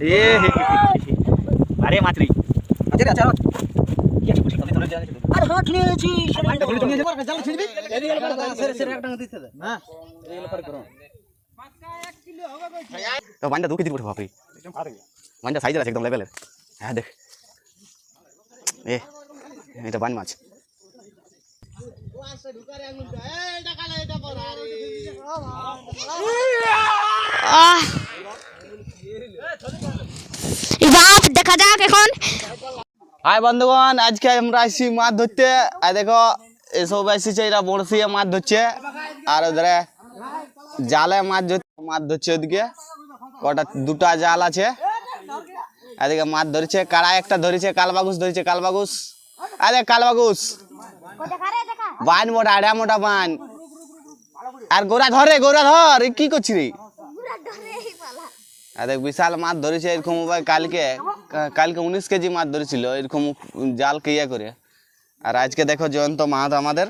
এ হে হে হে হে। আরে মাছরি। আছে আছে আর। আছে আর হাত নিয়েছি তো বান্ডা দু কেজি পড়ে বাপরে। বান্ডা সাইজের আছে একদম লেভেলের হ্যাঁ দেখ। এ এটা বান মাছ। আহ বাপ দেখা যাক এখন হাই বন্ধুগণ আজকে আমরা আসছি মাছ ধরতে। আর দেখো এসব এসেছে এরা বড়শি মাছ ধরছে। আর ওধারে জালে মাছ ধর মাছ ধরছে ওদিকে। কটা দুটা জাল আছে। এদিকে মাছ ধরেছে কাড়া একটা ধরেছে? কালবাগুস ধরেছে কালবাগুস। আরে কালবাগুস! বান মোটা আড়া মোটা বান। আর গোরা ধরে গোরা ধর কি করছি রে আর বিশাল মাছ ধরেছে এরকম ভাই কালকে। কালকে উনিশ কেজি মাছ ধরেছিল, এরকম জাল ইয়ে করে। আর আজকে দেখো জয়ন্ত মাহাতো আমাদের।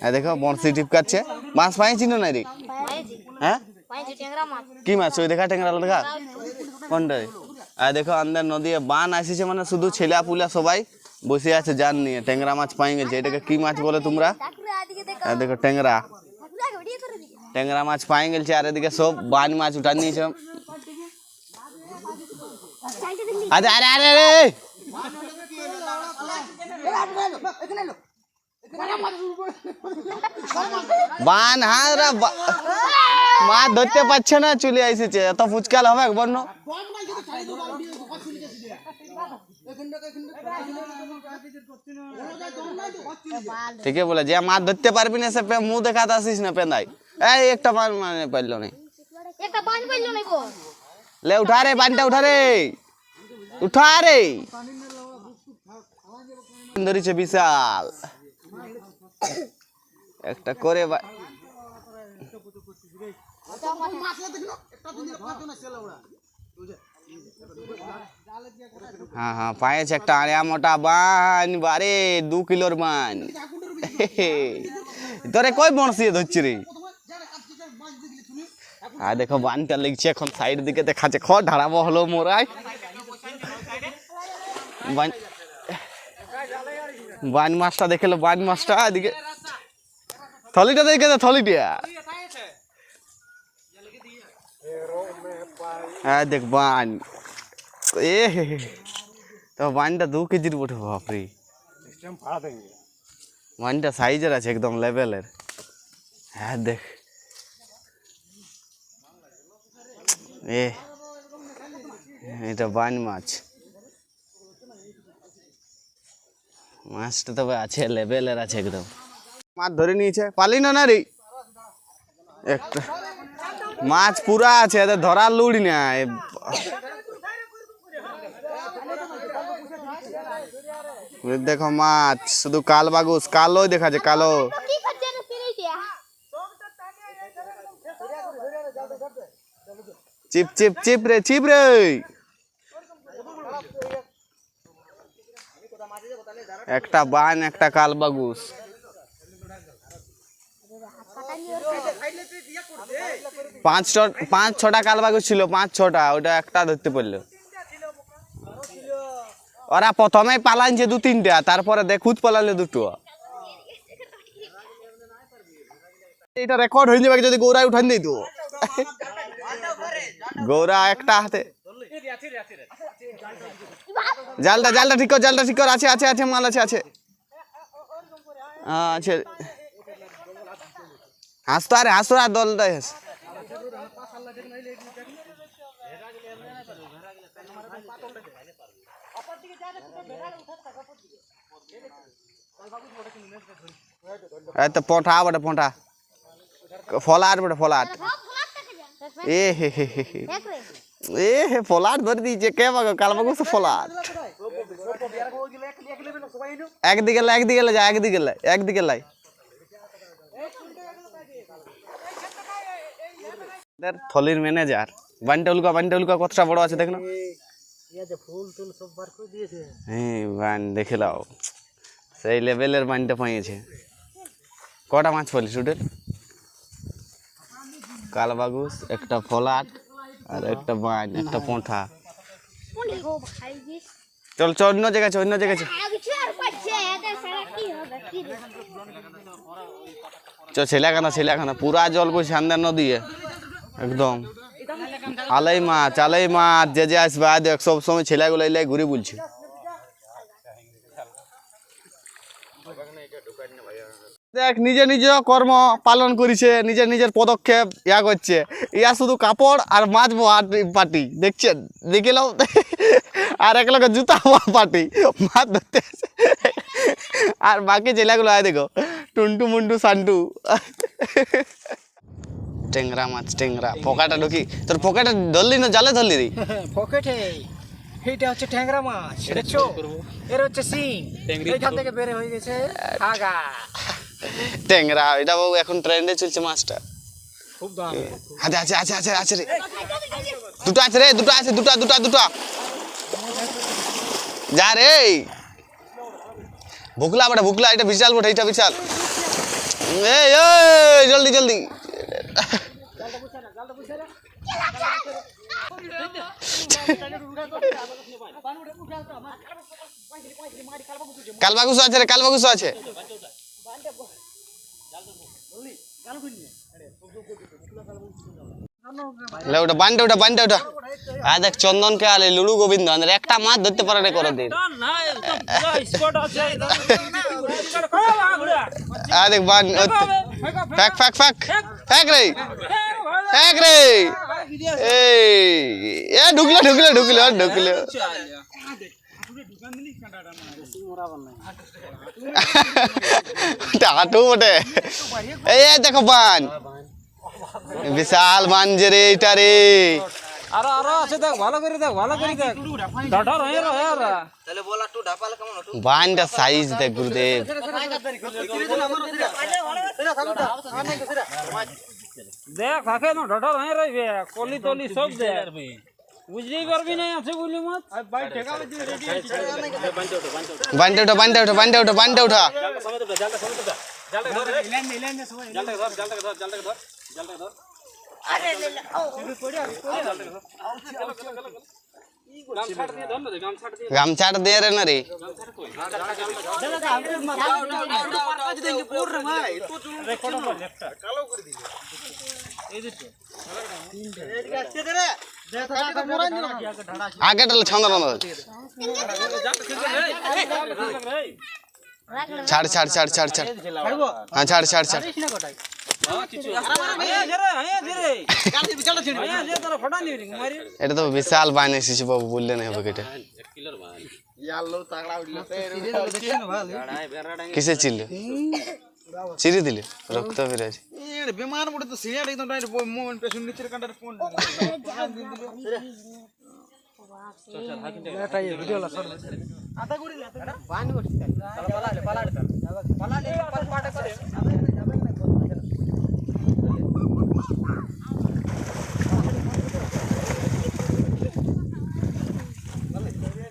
হ্যাঁ দেখো, বড়শি টিপকাচ্ছে। মাছ পাইছিল না রে হ্যাঁ? কি মাছ? ওই দেখা টেংরা দেখা কোনটাই? আর দেখো, আমাদের নদী বান আসিছে মানে শুধু ছেলা পুলা সবাই বসে আছে জান নিয়ে। ট্যাংরা মাছ পাই গেছে। এটাকে কি মাছ বলে তোমরা? আর দেখো, ট্যাংরা। ট্যাংরা মাছ পাই গেছে, আর এদিকে সব বান মাছ উঠান নিয়েছে। আরে আরে আরে আরে বান হ্যাঁ রে বা- মাছ ধরতে পারছে না চলে এসেছে এত ফুচকাল হবে বন্য ঠিকই বলে যে মাছ ধরতে পারবি না সে পে- মুখ দেখাতে আসিস না পেন্দাই এই একটা মাছ মানে পারল না একটা বান পাইলো নাই গো লে উঠা রে পানিটা উঠা রে উঠা রে ধরেছে বিশাল। একটা করে হ্যাঁ হ্যাঁ পায়েছে একটা আড়িয়া মোটা বান, বারে, দু কিলোর বান। তোরে কই বনসিয়ে ধরছি রে? আর দেখো, বানটা লিখছে এখন সাইড দিকে দেখাচ্ছে। খ, ঢাড়াবো হলো মোরাই। বান বান মাছটা দেখল বান মাছটা এদিকে। থলিটা দেখে দে, থলিটা। হ্যাঁ দেখ বান এ। তো বানটা দু কেজির বটে, বাপরে। বানটা সাইজের আছে, একদম লেভেলের হ্যাঁ দেখ। এ, এটা বান মাছ। মাছটা তবে আছে, লেভেলের আছে একদম। মাছ ধরে নিয়েছে। পালি না রে? একটা। মাছ পুরা আছে, এদের ধরার লুড়ি না দেখো মাছ, শুধু কাল বাগুস কালোই দেখা যায় কালো চিপ চিপ চিপ রে চিপ রে। একটা বান, একটা কাল বাগুস পাঁচ পাঁচ ছটা কালবাগুস ছিল, পাঁচ ছটা, ওটা একটা ধরতে পারল। ওরা প্রথমে পালাইছে দু তিনটা, তারপরে দেখুত পালালে দুটো। এটা রেকর্ড হয়ে যাবে যদি গৌরায় উঠান দিত গৌরা একটা হাতে জালটা জালটা ঠিক কর জালটা ঠিক কর আছে আছে আছে মাল আছে আছে। আছে। হাসতো আরে হাসতো আর দল দলটাই হাস। তো পঠা বটে পঠা। ফলাট বটে ফলাট। এ হে হে হে হে। এ হে ফলাট ধরে দিয়েছে। কে বাগো কাল বাগো সে ফলাট। একদিকে লাই একদিকে লাই, যা, একদিকে লাই একদিকে লাই। থলির ম্যানেজার। বানটা উলকা বানটা উলকা, কতটা বড় আছে দেখো হ্যাঁ বান, দেখে লাও। সেই লেভেলের বানটা পাইছে কটা মাছ পড়লি টোটাল কালবাগুস একটা ফলাট। আর একটা বান একটা পোঁঠা। চল চল অন্য জায়গায় অন্য জায়গায় চ ছেলেখানা ছেলেখানা পুরা জল বসে আন্দার নদী একদম। আলাই মাছ আলাই মাছ যে যে আসবে দেখ সব সময় ছেলেগুলো এলাই ঘুরে বলছে। দেখ নিজে নিজে কর্ম পালন করেছে নিজের নিজের পদক্ষেপ ইয়া করছে। ইয়া শুধু কাপড় আর মাছ পাটি দেখছেন? দেখে নাও। আর এক লোকের জুতা পাটি মাছ ধরতে আর বাকি জেলাগুলো আয় দেখো টুন্টু মুন্টু সান্টু। টেংরা মাছ টেংরা। পোকাটা ঢুকি তোর পোকাটা ধরলি না জালে ধরলি রে? পকেটে? এইটা হচ্ছে ট্যাংরা মাছ দেখছ? এর হচ্ছে সিং এইখান থেকে বের হয়ে গেছে আগা টেংরা এটা বাবু এখন ট্রেন্ডে চলছে মাছটা খুব দাম। আছে আছে আছে আছে আছে রে। দুটো আছে রে দুটো আছে দুটো দুটো দুটো। যা রে ভুকলা বড় ভুকলা এটা বিশাল বড় এটা বিশাল। এই এই জলদি জলদি। কালবাগুসো আছে রে কালবাগুসো আছে। ওটা বান্ডে ওটা বান্ডে ওটা। আ দেখ, চন্দনকে আলে লুলু গোবিন্দ আমাদের একটা মাছ ধরতে পারে না করে দিন আ দেখ, বান ফ্যাক ফ্যাক ফ্যাক ফ্যাক রে। ফ্যাক রে। এই, এ, ঢুকলো ঢুকলো ঢুকলো ঢুকলো। টাকাটু বটে। এই দেখো বান। বিশাল বান যে রে এটা রে। আরও আরও আছে দেখ ভালো করে দেখ ভালো করে দেখ। ডাটা রয়ে রয়ে রা বানটা সাইজ দেখ গুরুদেব। দেখ থাকে না ডাটা রয়ে রইবে কলি তলি সব দেখ। বুঝতেই পারবি না আছে বলি ওঠা ওঠা বানটা ওঠা বানটা ওঠা গামছাটা দিয়ে রে না রে। আগেটা ছন্দন ছাড় ছাড় ছাড় ছাড় ছাড়। হ্যাঁ ছাড় ছাড় ছাড়। এটা তো বিশাল বান এসেছে বাবু বললে না হবে এটা কিসে ছিল চিরি দিলে রক্ত বেরোছে বিমান পড়ে তো সিরিয়াল একদম মোহন পেছন নিচের কান্ডার ফোন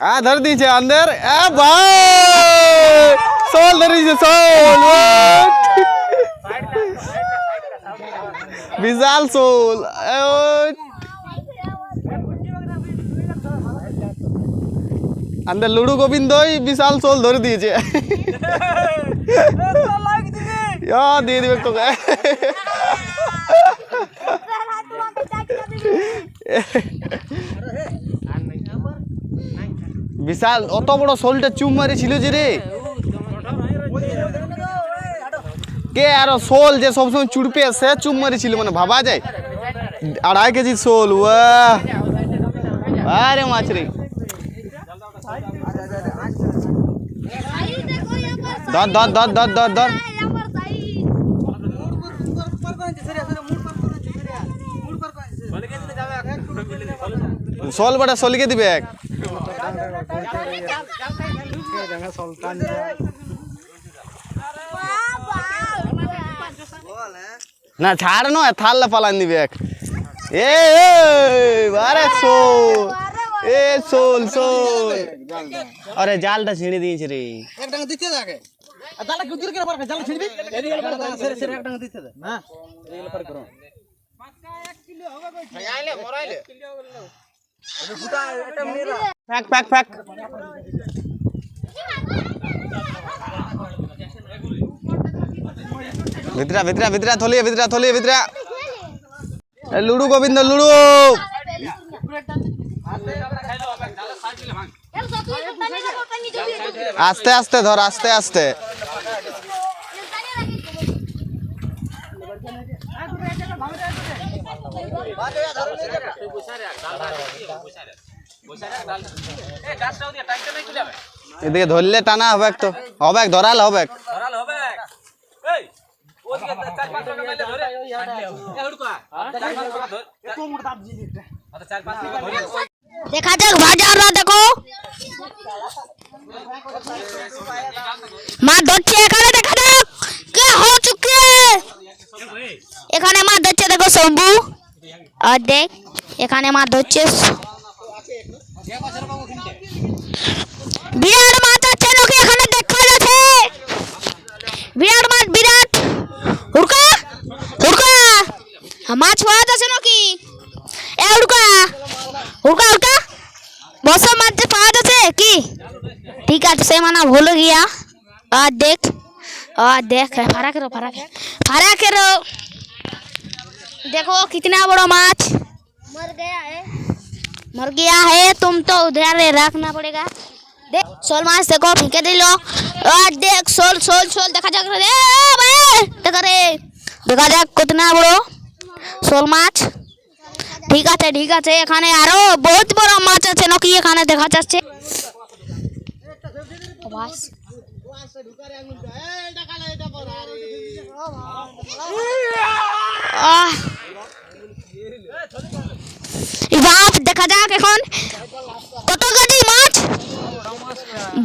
হ্যাঁ ধরে দিয়েছে আন্দার এ ভাই সোল ধরে দিয়েছে সোল বিশাল সোল এ, ওই। আন্দার লুডু গোবিন্দই বিশাল সোল ধরে দিয়েছে। দিয়ে দিবে তোকে। বিশাল অত বড় শোলটা চুম মারিছিল যে রে। কে আর শোল যে সবসময় চুড়পে সে চুম মারিছিল মানে ভাবা যায় আড়াই কেজি শোল ওয়াহ আরে মাছ রে ধর ধর ধর ধর ধর ধর শোল বড়া শোলকে দিবে এক না ছাড় নয় থাললে পালান দিবে এক এ এ, আরে শোল এ শোল শোল আরে জালটা ছিঁড়ে দিয়েছে রে এক টাকা দিতে থাকে আর জালা কি করে পারবে জালা ছিড়বি সেরে সেরে এক টাকা দিতে দে না এই পার করো ফ্যাক ফ্যাক ফ্যাক ভিতরা ভিতরা ভিতরা, থলিয়ে ভিতরা থলিয়ে, ভিতরা। Ludo, Gobinda, ludo. আস্তে আস্তে ধর, আস্তে আস্তে। এদিকে ধরলে টানা হবে তো। হবে ধরাল হবে দেখা যাক বাজাররা দেখো মা ধরছে এখানে দেখা যাক কে হো চুকে এখানে মা ধরছে দেখো শম্ভু আর দেখ এখানে মা ধরছে বিরাট মাছ আছে নাকি এখানে দেখা যাচ্ছে বিরাট মাছ বিরাট মাছ পাওয়া যাচ্ছে নাকি এ হুড়কা হুড়কা হুড়কা বসো মাছ যে পাওয়া যাচ্ছে কি ঠিক আছে সে মানা ভুল গিয়া আর দেখ और देख फरा करो फरा करो फरा करो देखो कितना बड़ा माछ मर गया है मर गया है तुम तो उधर रखना पड़ेगा देख सोल माछ देखो फेंके दिलो और देख सोल सोल सोल देखा जाक रे ए, भाई देखा रे দেখা যাক কতনা বড় শোল মাছ। ঠিক আছে ঠিক আছে, এখানে আরও বহুত বড় মাছ আছে। নাকি, এখানে দেখা যাচ্ছে। দেখা যাক এখন কত কেজি মাছ।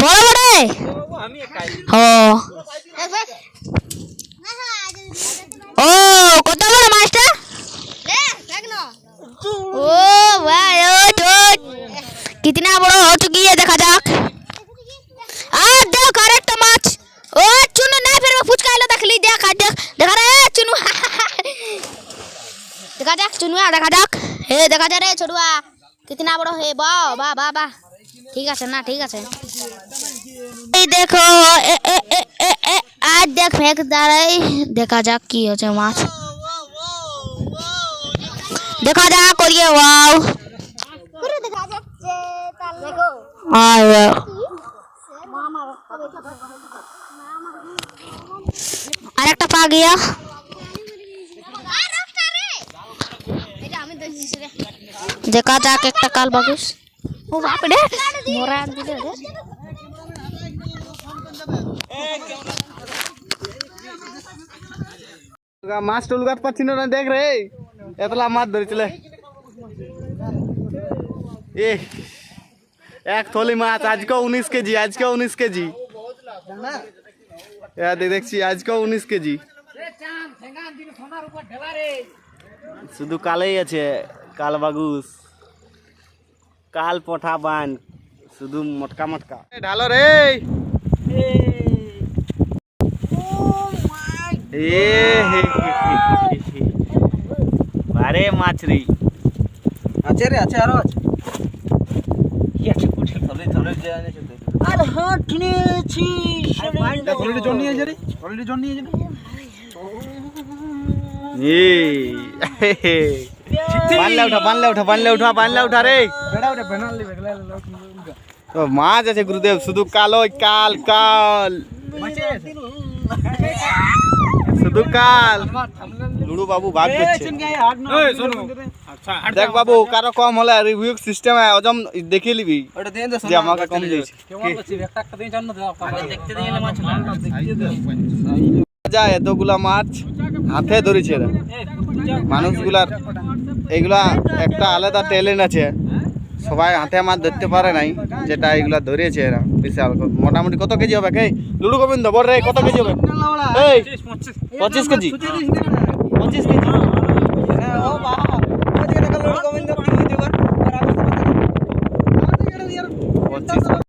বড় বড়। ও। कितना बड़ा है वाह वाह वाह वाह ঠিক আছে না ঠিক আছে এই দেখো এ এ এ এ এ আজ দেখ ফেক দাঁড়াই দেখা যাক কি হচ্ছে মাছ দেখা যাক করিয়ে ওয়াও আর আরেকটা পা গিয়া দেখা যাক একটা কাল বাগুস ও বাপ রে মোরা দিলে রে মাছ টুলগাত পাচ্ছি না দেখ রে এতলা মাছ ধরেছিল এ এক থলি মাছ আজকে উনিশ কেজি আজকে উনিশ কেজি এ দে- দেখছি আজকে উনিশ কেজি শুধু কালেই আছে কাল বাগুস কাল পঠা বান শুধু মটকা মটকা। ঢালো রে। আরে মাছ রে আছে রে আছে আরও আছে। আর হাট নিয়েছি অলরেডি জন নিয়ে অলরেডি জন নিয়ে যারে এ হে হে। বানলে উঠা বানলে উঠা বানলে উঠা বানলে উঠা রে বেড়া ওটা বেনালি বেগলা লোক ও, মাছ আছে গুরুদেব শুধু কালো কাল কাল শুধু কাল লুড়ু বাবু ভাগ করছে এই শোনো আচ্ছা দেখ বাবু কারও কম হলে রিভিউ সিস্টেম অজম দেখে নিবি ওটা দিয়ে দে যে আমাকে কম দিয়েছে কেমন করছিস একটা একটা দিয়ে জানো দাও আগে দেখতে দিয়ে মাছ যা এতগুলা মাছ হাতে ধরেছে এরা। মানুষগুলার এগুলা একটা আলাদা ট্যালেন্ট আছে। সবাই হাতে আমার ধরতে পারে নাই যেটা এগুলা ধরেছে এরা বিশাল মোটামুটি কত কেজি হবে? কে লুডু গোবিন্দ বল রে কত কেজি হবে? এই পঁচিশ কেজি। পঁচিশ কেজি।